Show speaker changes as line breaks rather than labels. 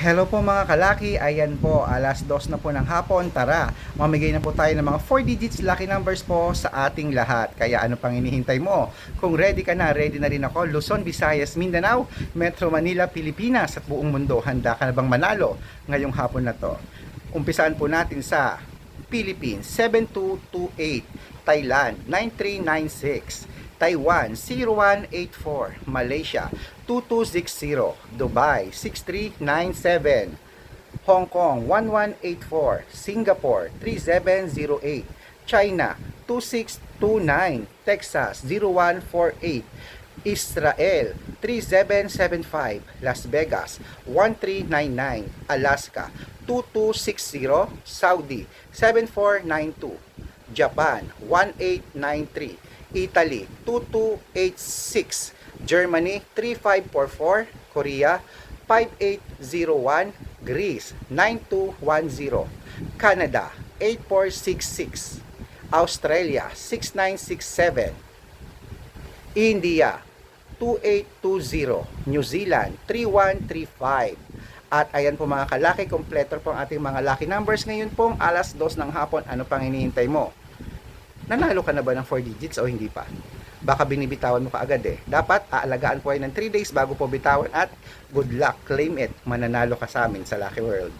Hello po mga kalaki, ayan po, alas dos na po ng hapon, tara, mamigay na po tayo ng mga 4 digits lucky numbers po sa ating lahat. Kaya ano pang inihintay mo? Kung ready ka na, ready na rin ako, Luzon, Visayas, Mindanao, Metro Manila, Pilipinas at buong mundo, handa ka na bang manalo ngayong hapon na to? Umpisaan po natin sa Philippines, 7228, Thailand, 9396, Taiwan 0184, Malaysia 2260, Dubai 6397, Hong Kong 1184, Singapore 3708, China 2629, Texas 0148, Israel 3775, Las Vegas 1399, Alaska 2260, Saudi 7492, Japan 1893, Italy 2286, Germany 3544, Korea 5801, Greece 9210, Canada 8466, Australia 6967, India 2820, New Zealand 3135. At ayan po mga kalaki, kompleto po ang ating mga lucky numbers. Ngayon pong alas 2 ng hapon, ano pang hinihintay mo? Nanalo ka na ba ng 4 digits o hindi pa? Baka binibitawan mo ka agad eh. Dapat aalagaan po ay ng 3 days bago po bitawan at good luck, claim it. Mananalo ka sa amin sa Lucky World.